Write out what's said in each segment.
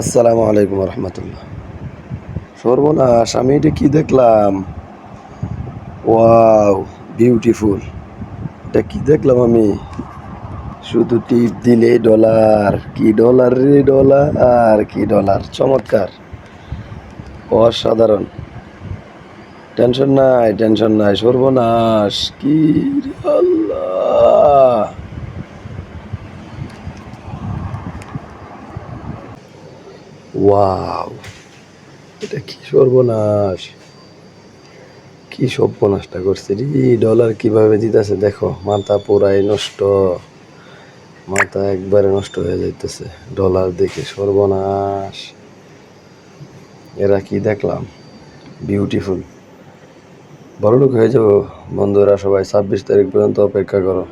আসসালামু আলাইকুম রহমতুল্লাহ। সর্বনাশ, আমি এটা কি দেখলাম? ওয়াও বিউটিফুল এটা কি দেখলাম আমি? শুধু টিপ দিলে ডলার। কি ডলার রে ডলার? আর কি ডলার? চমৎকার। অসাধারণ। টেনশন নাই টেনশন নাই। সর্বনাশ, কি আল্লাহ! ওয়াও এটা কি সর্বনাশ? কি সর্বনাশটা করছে? রে ডলার কীভাবে দিতেছে? দেখো, মাথা পুরাই নষ্ট। মাথা একবারে নষ্ট হয়ে যাইতেছে। ডলার দেখে সর্বনাশ। এরা কি দেখলাম? বিউটিফুল বড় লোক হয়ে যাব। বন্ধুরা, সবাই ছাব্বিশ তারিখ পর্যন্ত অপেক্ষা করো।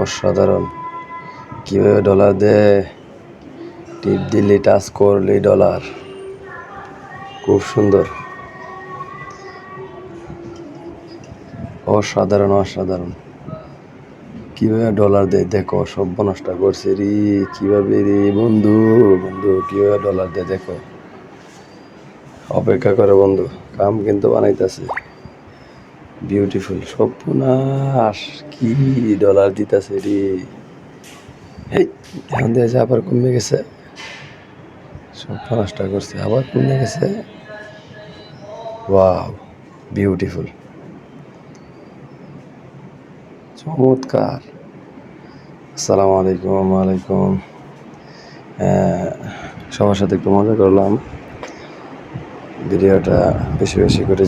অসাধারণ। কীভাবে ডলার দেয়? টিপ দিলে টাচ করলে ডলার খুব সুন্দর। অসাধারণ অসাধারণ। কীভাবে ডলার দেয় দেখো সর্বনষ্ট করছে রে, কীভাবে রে, বন্ধু বন্ধু, কীভাবে ডলার দেয় দেখো। অপেক্ষা করে, বন্ধু, কাম কিন্তু বানাইতেছে। বিউটিফুল সর্বনাশ কি ডলার দিতেছে রে। এই ধ্যান দিয়েছে আবার কমে গেছে। সর্বনাশটা করছে। আবার কমে গেছে। ওয়াও বিউটিফুল চমৎকার। আসসালামু আলাইকুম ওয়ালাইকুম। আহ, সবার সাথে একটু মজা করলাম। ভিডিওটা বেশি বেশি করে